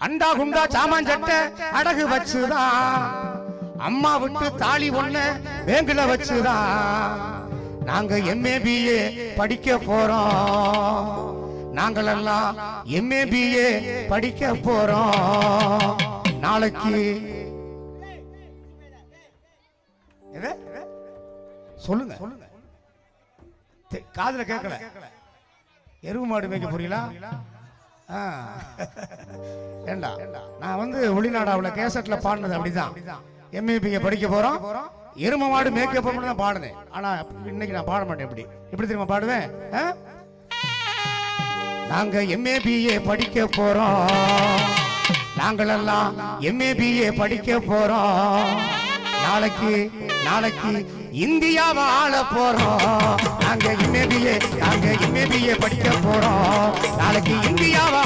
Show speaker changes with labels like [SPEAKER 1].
[SPEAKER 1] அண்டா குண்டா சாமான் சட்டை அடகு வச்சுதான் அம்மா விட்டு தாலி ஒண்ணு பேங்குல வச்சுதான் நாங்க எம்ஏ பிஏ படிக்க போறோம். நாங்களெல்லாம் எம்ஏ பிஏ படிக்க போறோம். நாளைக்கு சொல்லுங்க சொல்லுங்க. தெ- காதுல கேட்கல எருவு மாடு மேய்க்க போறீங்களா? ஏண்டா நான் வந்து ஒளிநாடாவில் கேசட்ல பாடினது அப்படிதான். எம்ஏபிங்க படிக்க போறோம். எரும மாடு மேய்க்க போகணும் தான் பாடினேன். ஆனா இன்னைக்கு நான் பாட மாட்டேன் எப்படி எப்படி தெரியுமா பாடுவேன்? ஆ? நாங்க எம்ஏபிஏ படிக்க போறோம். நாங்களெல்லாம் எம்ஏபிஏ படிக்க போறோம். நாளைக்கு நாளைக்கு இந்தியாவை ஆள போறோம். நாங்க எம்ஏபிஏ நாங்க எம்ஏபிஏ படிக்க போறோம். நாளைக்கு இந்தியாவை